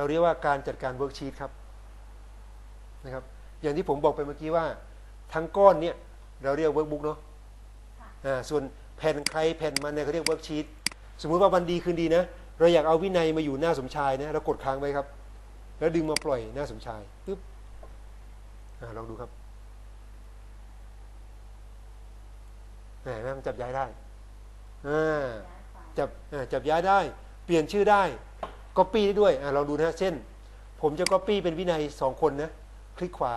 เราเรียกว่าการจัดการเวิร์กชีตครับนะครับ อย่างที่ผมบอกไปเมื่อกี้ว่า ทั้งก้อนเนี่ยเราเรียกเวิร์กบุ๊กเนาะค่ะอ่าส่วนแผ่นใครแผ่นมันเนี่ยเขาเรียกเวิร์กชีตสมมุติว่าวันดีคืนดีนะเราอยากเอาวินัยมาอยู่หน้าสมชายนะเรากดค้างไว้ครับ แล้วดึงมาปล่อยหน้าสมชายปึ๊บอ่าลองดูครับแหมแม่มันจับย้ายได้อ่าย้ายไฟล์จับอ่าจับย้ายได้ เปลี่ยนชื่อได้ ก๊อปปี้ได้ด้วยอ่าลองดูนะฮะเช่น ผมจะก๊อปปี้เป็นวินัยสองคนนะ คลิกขวา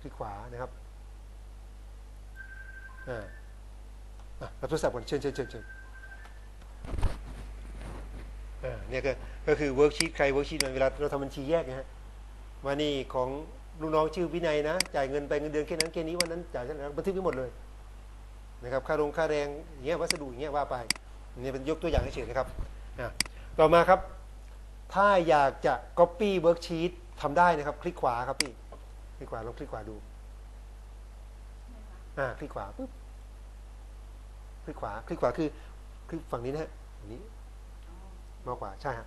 คลิกขวานะครับอ่าอะรับโทรศัพท์ก่อนเชิญเชิญเชิญเชิญอ่าเนี่ยก็ก็คือเวิร์กชีตใครเวิร์กชีตมันเวลาเราทำบัญชีแยกนะฮะว่านี่ของลูกน้องชื่อวินัยนะจ่ายเงินไปเงินเดือนแค่นั้นแค่นี้วันนั้นจ่ายแค่นั้นบันทึกไว้หมดเลยนะครับค่าโรงค่าแรงอย่างเงี้ยวัสดุอย่างเงี้ยว่าไปเนี่ยเป็นยกตัวอย่างเฉยๆนะครับอะ ต่อมาครับ ถ้าอยากจะ copy worksheet ทำได้นะครับ คลิกขวาครับพี่ คลิกขวาลองคลิกขวาดู อ่า คลิกขวาปุ๊บ คลิกขวา คลิกขวาคือคลิกฝั่งนี้นะฮะฝั่งนี้มากกว่าใช่ฮะ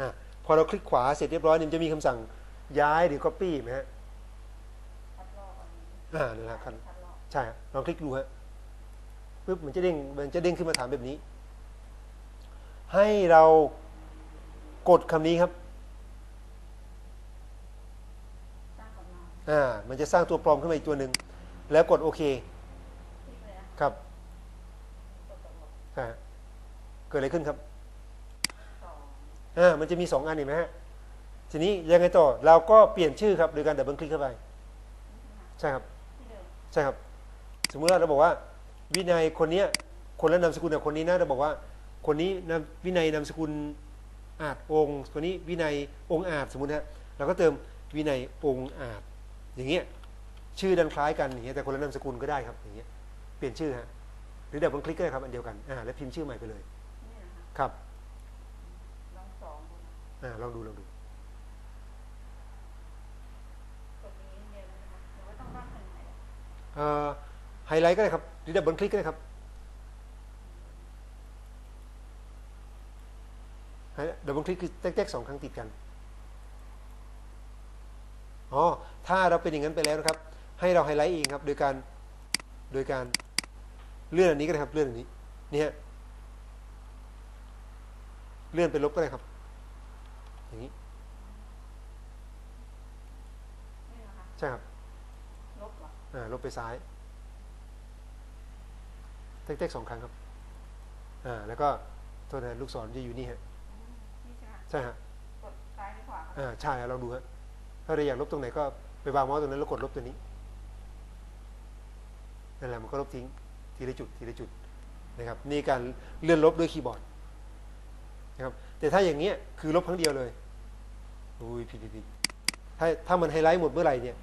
อ่า พอเราคลิกขวาเสร็จเรียบร้อยเนี่ยมันจะมีคำสั่งย้ายหรือ copy ไหมฮะคัดลอกอันนี้อ่านั่นแหละครับคัดลอกใช่ฮะลองคลิกดูฮะปุ๊บมันจะเด้ง มันจะเด้งขึ้นมาถามแบบนี้ ให้เรา กดคำนี้ครับสร้างกำลังอ่ามันจะสร้างตัวปลอมขึ้นมาอีกตัวหนึ่งแล้วกดโอเคคลิกเลยนะครับกดตกลงใช่ฮะเกิดอะไรขึ้นครับสองอ่ามันจะมีสองอันเห็นไหมฮะทีนี้ยังไงต่อเราก็เปลี่ยนชื่อครับโดยการดับเบิลคลิกเข้าไปใช่ครับที่เดิมใช่ครับ สมมุติว่าเราบอกว่า วินัยคนเนี้ยคนละนามสกุลกับคนนี้นะเราบอกว่า คนนี้นามวินัยนามสกุล อาจองค์คนนี้วินัยองค์อาจสมมุติฮะเราก็เติมวินัยองค์อาจ อย่างเงี้ยชื่อดันคล้ายกันอย่างเงี้ยแต่คนละนามสกุลก็ได้ครับอย่างเงี้ยเปลี่ยนชื่อฮะหรือดับเบิลคลิกก็ได้ครับอันเดียวกันอ่าแล้วพิมพ์ชื่อใหม่ไปเลยนี่นะคะครับลองสองดูนะอ่าลองดูลองดูกดนี้เดียวนะคะหรือว่าต้องวาดแผ่นไหนเอ่อไฮไลท์ก็ได้ครับหรือดับเบิลคลิกก็ได้ครับดับเบิล คลิกคือแต๊กๆสองครั้งติดกันอ๋อถ้าเราเป็นอย่างนั้นไปแล้วนะครับ ให้เราไฮไลท์เองครับ โดยการโดยการเลื่อนอันนี้ก็ได้ครับ เลื่อนอันนี้นี่ฮะเลื่อนไปลบก็ได้ครับ อย่างนี้ใช่ครับลบอ่าลบไปซ้ายเต๊กๆสองครั้งครับอ่าแล้วก็โทษนะลูกศรจะอยู่นี่ฮะ ใช่ไหมใช่ฮะกดซ้ายหรือขวาครับอ่าใช่ฮะลองดูฮะถ้าเราอยากลบตรงไหนก็ไปวางเมาส์ตรงนั้นแล้วกดลบตัวนี้นั่นแหละมันก็ลบทิ้งทีละจุดทีละจุดนะครับ นี่การเลื่อนลบด้วยคีย์บอร์ดนะครับ แต่ถ้าอย่างเงี้ยคือลบครั้งเดียวเลยอุ้ยผิดผิดผิดถ้าถ้ามันไฮไลท์หมดเมื่อไหร่เนี่ย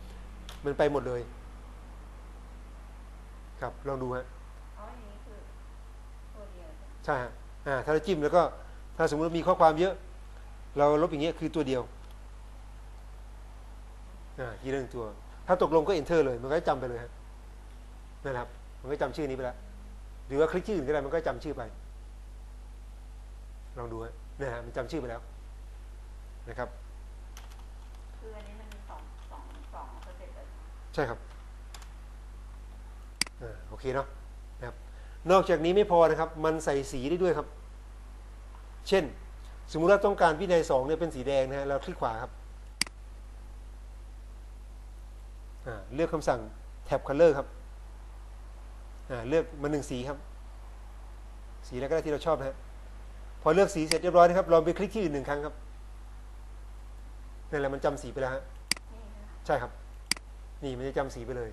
มันไปหมดเลย ครับลองดูฮะอ๋ออย่างนี้คือตัวเดียวใช่ฮะอ่าถ้าเราจิ้มแล้วก็ ถ้าสมมติว่ามีข้อความเยอะ เราลบอย่างเงี้ยคือตัวเดียวอ่าทีละหนึ่งตัว ถ้าตกลงก็ enter เลย มันก็จำไปเลยฮะนั่นแหละครับ มันก็จำชื่อนี้ไปแล้วหรือว่าคลิกชื่ออื่นก็ได้มันก็จำชื่อไป ลองดูฮะนะฮะมันจำชื่อไปแล้ว นะครับคืออันนี้มันมีสองสองสองสเต็ปเลยใช่ครับอ่าโอเคเนาะนะครับ นอกจากนี้ไม่พอนะครับ มันใส่สีได้ด้วยครับ เช่น สมมุติว่าต้องการวินัยสองเนี่ยเป็นสีแดงนะฮะเราคลิกขวาครับเลือกคำสั่งแท็บ color ครับเลือกมาหนึ่งสีครับ สีแล้วก็ได้ที่เราชอบนะฮะพอเลือกสีเสร็จเรียบร้อยนะครับลองไปคลิกที่อื่นหนึ่งครั้งครับนั่นแหละมันจำสีไปแล้วฮะใช่ครับ นี่มันจะจำสีไปเลย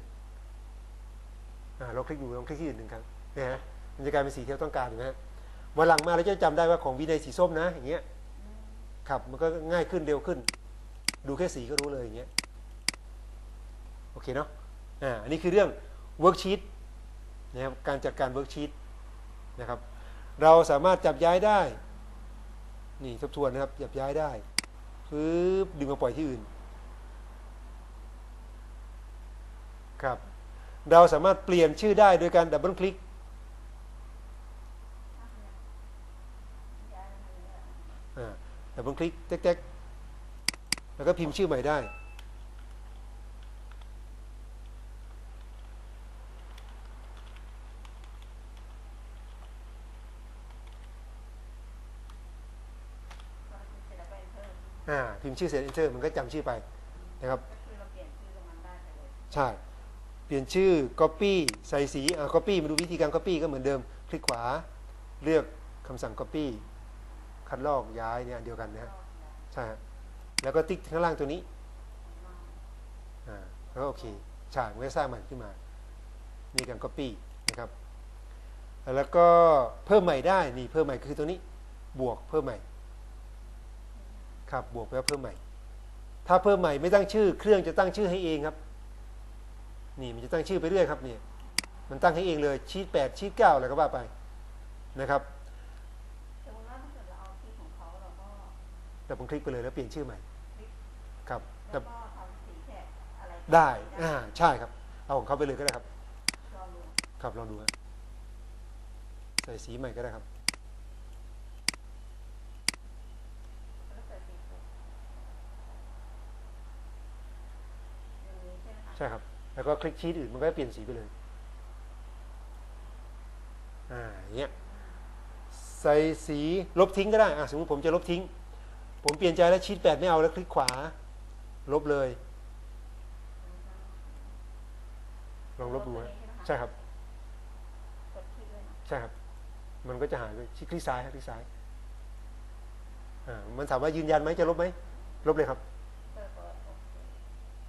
เราคลิกดูลองคลิกที่อื่นหนึ่งครั้งนะฮะมันจะกลายเป็นสีที่เราต้องการถูกไหมฮะ วันหลังมาเราจะจำได้ว่าของวินัยสีส้มนะ อย่างเงี้ยครับมันก็ง่ายขึ้นเร็วขึ้น ดูแค่สีก็รู้เลยอย่างเงี้ยโอเคเนาะอ่าอันนี้คือเรื่องเวิร์กชีตนะครับการจัดการเวิร์กชีตนะครับ เราสามารถจับย้ายได้ นี่ทบทวนนะครับ จับย้ายได้ปึ๊บดึงมาปล่อยที่อื่น ครับ เราสามารถเปลี่ยนชื่อได้โดยการดับเบิลคลิก ถ้า เป็นอย่างย้ายมาทางนี้แหละอ่าดับบเบิลคลิกแจ๊กๆแล้วก็พิมพ์ชื่อใหม่ได้พอเสร็จแล้วก็ enter อ่า พิมพ์ชื่อเสร็จ enter มันก็จำชื่อไปนะครับก็คือเราเปลี่ยนชื่อตรงนั้นได้ไปเลยใช่ เปลี่ยนชื่อ copy ใส่สีอ่า copy มาดูวิธีการ copy ก็เหมือนเดิม คลิกขวา เลือกคำสั่ง copy คัดลอกย้ายเนี่ยเดียวกันนะฮะใช่ฮะแล้วก็ติ๊กข้างล่างตัวนี้อ่าแล้วโอเคใช่มันก็สร้างใหม่ขึ้นมา มีการ copy นะครับ แล้วก็เพิ่มใหม่ได้นี่เพิ่มใหม่คือตัวนี้ บวกเพิ่มใหม่ ครับบวกแปลว่าเพิ่มใหม่ ถ้าเพิ่มใหม่ไม่ตั้งชื่อ เครื่องจะตั้งชื่อให้เองครับ นี่มันจะตั้งชื่อไปเรื่อยครับนี่มันตั้งให้เองเลยชีตแปดชีตเก้าอะไรก็ว่าไปนะครับ สมมติว่าถ้าเกิดเราเอาที่ของเขาเราก็ แต่ผมคลิกไปเลยแล้วเปลี่ยนชื่อใหม่ครับแต่แล้วก็ทำสีแท็กอะไรได้อ่าใช่ครับ เอาของเขาไปเลยก็ได้ครับ ลองดูครับลองดูฮะใส่สีใหม่ก็ได้ครับ แล้วก็เปิดสีปุ๊บอย่างนี้ใช่ไหมคะใช่ครับ แล้วก็คลิกชีตอื่นมันก็เปลี่ยนสีไปเลย อ่าอย่างเงี้ย ใส่สีลบทิ้งก็ได้ อะสมมติผมจะลบทิ้ง ผมเปลี่ยนใจแล้วชีตแปดไม่เอาแล้วคลิกขวา ลบเลย ลองลบดูใช่ครับ ใช่ครับ มันก็จะหายไปที่คลิกซ้ายคลิกซ้ายอ่ามันถามว่ายืนยันไหมจะลบไหมลบเลยครับ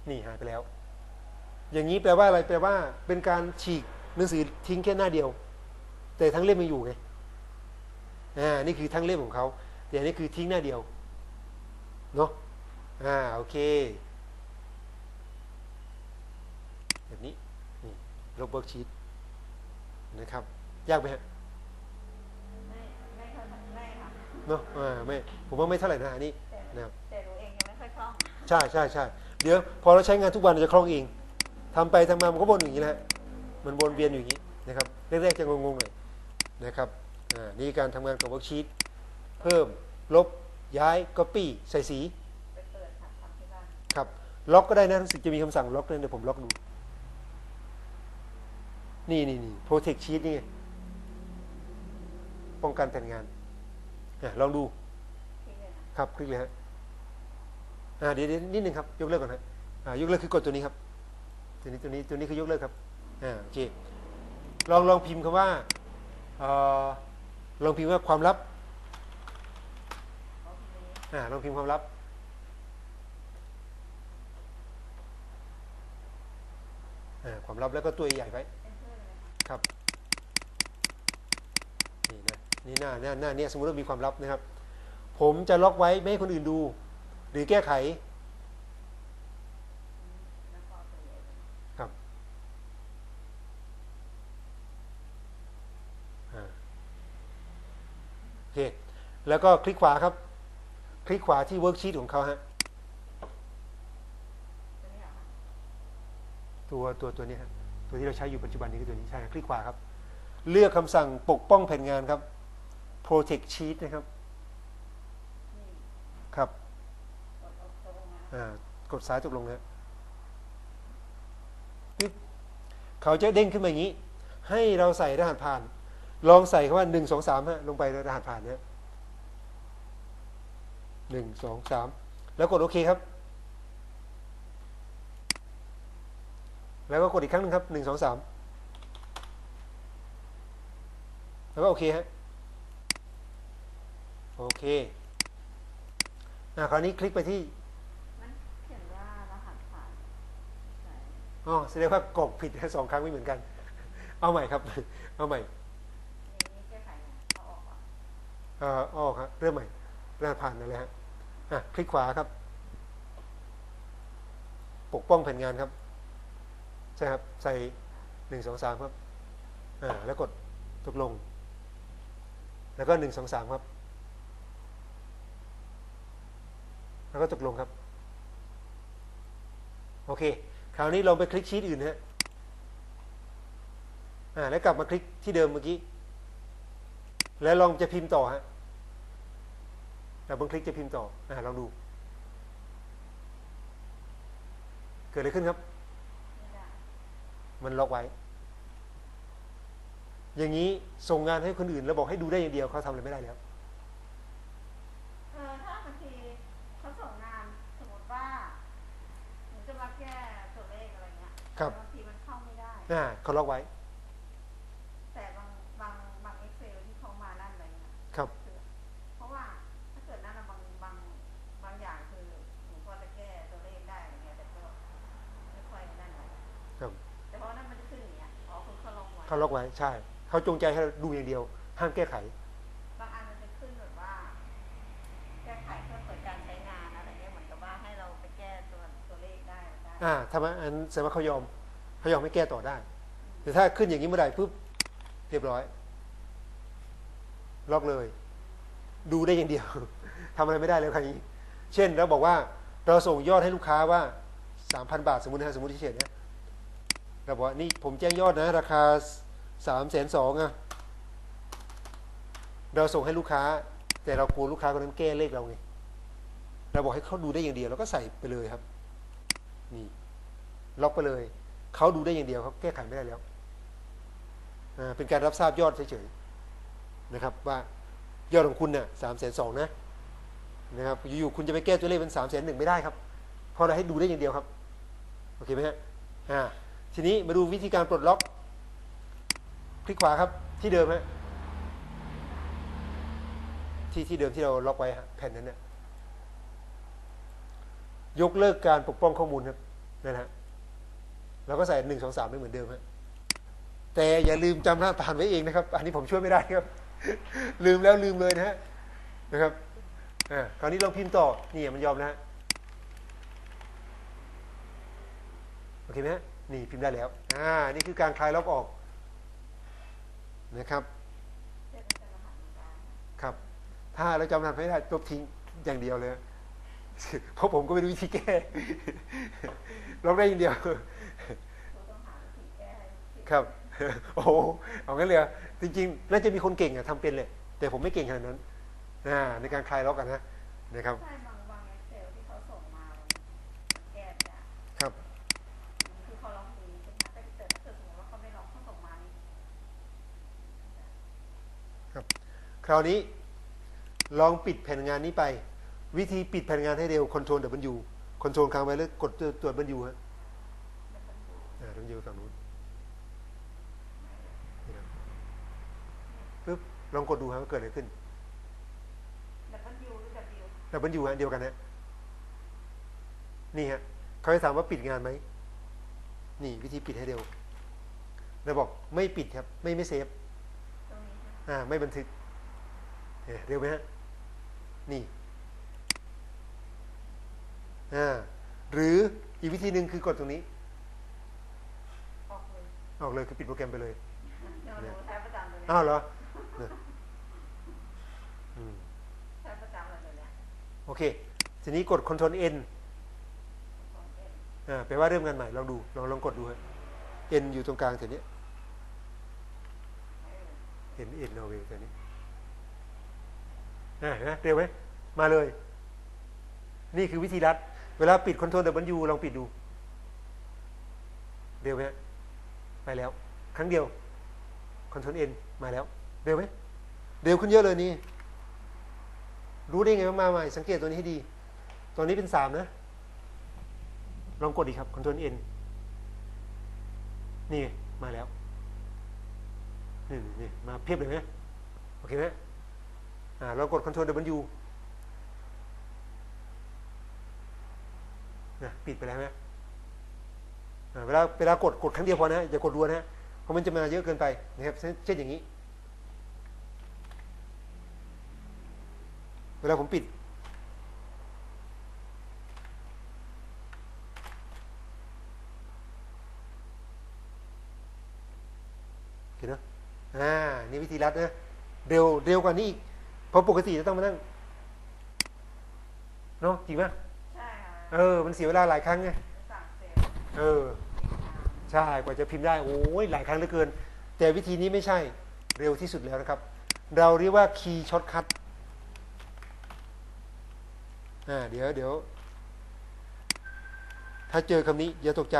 นี่หายไปแล้ว อย่างนี้แปลว่าอะไรแปลว่า เป็นการฉีกหนังสือทิ้งแค่หน้าเดียว แต่ทั้งเล่มยังอยู่ไงอ่านี่คือทั้งเล่มของเขาแต่อันนี้คือทิ้งหน้าเดียว เนาะอ่าโอเค แบบนี้นี่ลบเบิร์กชีตนะครับ ยากไหมฮะไม่ไม่ค่อยไม่ค่ะเนาะอ่าไม่ผมว่าไม่เท่าไหร่นะอันนี้แต่นะครับแต่หนูเองยังไม่ค่อยคล่องใช่ใช่ใช่เดี๋ยวพอเราใช้งานทุกวันเราจะคล่องเองทำไปทำมามันก็วนอย่างนี้แหละมันวนเวียนอยู่อย่างนี้นะครับแรกๆจะงงๆหน่อยนะครับอ่านี่การทำงานกับเวิร์กชีตเพิ่มลบ ย้ายก๊อปปี้ใส่สีไปเปิดทำทำที่บ้านครับล็อกก็ได้นะรู้สึกจะมีคำสั่งล็อกเลยเดี๋ยวผมล็อกดู นี่นี่นี่ protect sheet นี่ไงป้องกันแผ่นงานอะลองดูที่เลยนะครับคลิกเลยฮะอ่าเดี๋ยวเดี๋ยวนิดนึงครับ ยกเลิกก่อนฮะอ่ายกเลิกคือกดตัวนี้ครับ ตัวนี้ตัวนี้ตัวนี้คือยกเลิกครับอ่าโอเคลองลองพิมพ์คำว่าเอ่อลองพิมพ์ว่าความลับเอาทีนี้ อ่าลองพิมพ์ความลับ อ่า ความลับแล้วก็ตัวใหญ่ไว้ ครับ นี่นะ นี่หน้าหน้าหน้าเนี้ยสมมติว่ามีความลับนะครับ ผมจะล็อกไว้ไม่ให้คนอื่นดู หรือแก้ไขครับโอเคแล้วก็คลิกขวาครับ คลิกขวาที่เวิร์กชีตของเขาฮะตัวตัวตัวนี้ฮะตัวที่เราใช้อยู่ปัจจุบันนี้คือตัวนี้ใช่คลิกขวาครับ เลือกคำสั่งปกป้องแผ่นงานครับ protect sheet นะครับครับกดเอาตัวลงมาอ่ากดซ้ายตกลงนะปึ๊บเขาจะเด้งขึ้นมาอย่างนี้ ให้เราใส่รหัสผ่าน ลองใส่คำว่าหนึ่งสองสามฮะลงไปรหัสผ่านเนี่ย หนึ่งสองสามแล้วกดโอเคครับ แล้วก็กดอีกครั้งหนึ่งครับหนึ่งสองสามแล้วก็โอเคฮะโอเคอ่าคราวนี้คลิกไปที่มันเขียนว่ารหัสผ่านใช่อ๋อแสดงว่ากรอกผิดสองครั้งไม่เหมือนกัน เอาใหม่ครับ เอาใหม่นี่นี่แก้ไขไงเอาออกก่อนเอ่อออกครับเริ่มใหม่ รหัสผ่านอะไรฮะอะคลิกขวาครับ ปกป้องแผ่นงานครับ ใช่ครับ ใส่หนึ่งสองสามครับ อ่า แล้วกดตกลง แล้วก็หนึ่งสองสามครับ แล้วก็ตกลงครับ โอเค คราวนี้ลองไปคลิกชีตอื่นฮะอ่าแล้วกลับมาคลิกที่เดิมเมื่อกี้ แล้วลองจะพิมพ์ต่อฮะ ดับเบิลคลิกจะพิมพ์ต่ออ่าลองดู เกิดอะไรขึ้นครับไม่ได้มันล็อกไว้ อย่างนี้ส่งงานให้คนอื่นแล้วบอกให้ดูได้อย่างเดียวเขาทำอะไรไม่ได้แล้วเออถ้าบางทีเขาส่งงานสมมติว่าหนูจะมาแก้ตัวเลขอะไรเงี้ยครับบางทีมันเข้าไม่ได้อ่าเขาล็อกไว้ เขาลงไว้เขาล็อกไว้ใช่เขาจงใจให้เราดูอย่างเดียว ห้ามแก้ไขบางอันมันจะขึ้นแบบว่า แก้ไขเพื่อเปิดการใช้งานอะไรเงี้ยเหมือนกับว่าให้เราไปแก้ตัวตัวเลขได้ได้อ่าทำไมอันแสดงว่าเขายอมเขายอมไม่แก้ต่อได้ แต่ถ้าขึ้นอย่างนี้เมื่อไหร่ปุ๊บเรียบร้อย ล็อกเลย ดูได้อย่างเดียวทำอะไรไม่ได้เลยคราวนี้ เช่นเราบอกว่าเราส่งยอดให้ลูกค้าว่าสามพันบาทสมมตินะสมมติเฉยๆนะเราบอกว่านี่ผมแจ้งยอดนะ ราคา สามแสนสองอะเราส่งให้ลูกค้า แต่เรากลัวลูกค้าคนนั้นแก้เลขเราไงเราบอกให้เขาดูได้อย่างเดียวเราก็ใส่ไปเลยครับ นี่ล็อกไปเลยเขาดูได้อย่างเดียวเขาแก้ไขไม่ได้แล้วอ่าเป็นการรับทราบยอดเฉยๆนะครับ ว่ายอดของคุณเนี่ยสามแสนสองนะนะครับอยู่ๆคุณจะไปแก้ตัวเลขเป็นสามแสนหนึ่งไม่ได้ครับเพราะเราให้ดูได้อย่างเดียวครับ โอเคไหมฮะอ่าทีนี้มาดูวิธีการปลดล็อก คลิกขวาครับ ที่เดิมฮะที่ที่เดิมที่เราล็อกไว้ฮะแผ่นนั้นเนี่ยยกเลิกการปกป้องข้อมูลครับนั่นฮะเราก็ใส่หนึ่งสองสามไม่เหมือนเดิมฮะแต่อย่าลืมจำหน้าตานไว้เองนะครับ อันนี้ผมช่วยไม่ได้ครับ ลืมแล้วลืมเลยนะฮะนะครับอ่าคราวนี้ลองพิมพ์ต่อนี่มันยอมนะฮะโอเคไหมฮะนี่พิมพ์ได้แล้วอ่านี่คือการคลายล็อกออก นะครับเพื่อเป็นรหัสเหมือนกันครับ ถ้าเราจำรหัสไม่ได้ลบทิ้งอย่างเดียวเลย เพราะผมก็ไม่รู้วิธีแก้ลบได้อย่างเดียวเราต้องหาวิธีแก้ให้ที่ครับ โอ้โหเอางั้นเลยเหรอจริงๆน่าจะมีคนเก่งอะทำเป็นเลย แต่ผมไม่เก่งขนาดนั้นอ่าในการคลายล็อกกันนะนะครับ ใช่บางบางเอ็กเซลที่เขาส่งมามันแก้ไม่ได้ ครับ คือเขาลองดีใช่ไหมแต่แต่ถ้าเกิดสมมติว่าเขาไม่ลองเขาส่งมานี่ คราวนี้ลองปิดแผ่นงานนี้ไป วิธีปิดแผ่นงานให้เร็วคอนโทรล W คอนโทรลค้างไว้แล้วกดตัวตัว W ฮะมันเป็นดูอ่า W ฝั่งนู้นนี่นะปึ๊บลองกดดูฮะว่าเกิดอะไรขึ้นดับเบิลยูหรือดับบิวดับเบิลยูฮะเดียวกันฮะนี่ฮะเขาจะถามว่าปิดงานไหม นี่วิธีปิดให้เร็วเราบอกไม่ปิดครับ ไม่ไม่เซฟตรงนี้ใช่ไหมอ่า ไม่บันทึก เนี่ยเร็วไหมฮะ นี่อ่าหรืออีกวิธีหนึ่งคือกดตรงนี้ ออกเลยออกเลยคือปิดโปรแกรมไปเลยเดี๋ยวหนูใช้ประจำเลยอ้าวเหรอเนี่ยอืมใช้ประจำเลยเดี๋ยวเนี้โอเค ทีนี้กด Ctrl N ของเอ็นอ่าแปลว่าเริ่มงานใหม่ ลองดู ลองลองกดดูฮะ N อยู่ตรงกลางแถวนี้เออ N N เอาเวแถวนี้อ่า เห็นไหมเร็วไหมมาเลย นี่คือวิธีรัด เวลาปิด Ctrl W ลองปิดดู เร็วไหมไปแล้ว ครั้งเดียว Ctrl N มาแล้ว เร็วไหมเร็วขึ้นเยอะเลยนี่ รู้ได้ไงว่ามาใหม่ สังเกตตัวนี้ให้ดี ตัวนี้เป็นสามนะ ลองกดอีครับ Ctrl N นี่มาแล้วนี่นี่มาเพียบเลยไหมโอเคไหม เรากด Ctrl W นะปิดไปแล้วไหมเวลาเวลากดกดครั้งเดียวพอนะอย่ากดรัวนะเพราะมันจะมาเยอะเกินไปนะครับเช่นอย่างนี้ เวลาผมปิดเคเนอะอ่า นี่วิธีรัดนะ เร็วเร็วกว่านี้อีก เพราะปกติจะต้องมานั่งเนาะจริงไหมใช่ค่ะเออ มันเสียเวลาหลายครั้งไงสั่งเซลเออ ใช่กว่าจะพิมพ์ได้โอ้ยหลายครั้งเหลือเกิน แต่วิธีนี้ไม่ใช่เร็วที่สุดแล้วนะครับ เราเรียกว่า key shortcut อ่าเดี๋ยวเดี๋ยวถ้าเจอคำนี้อย่าตกใจ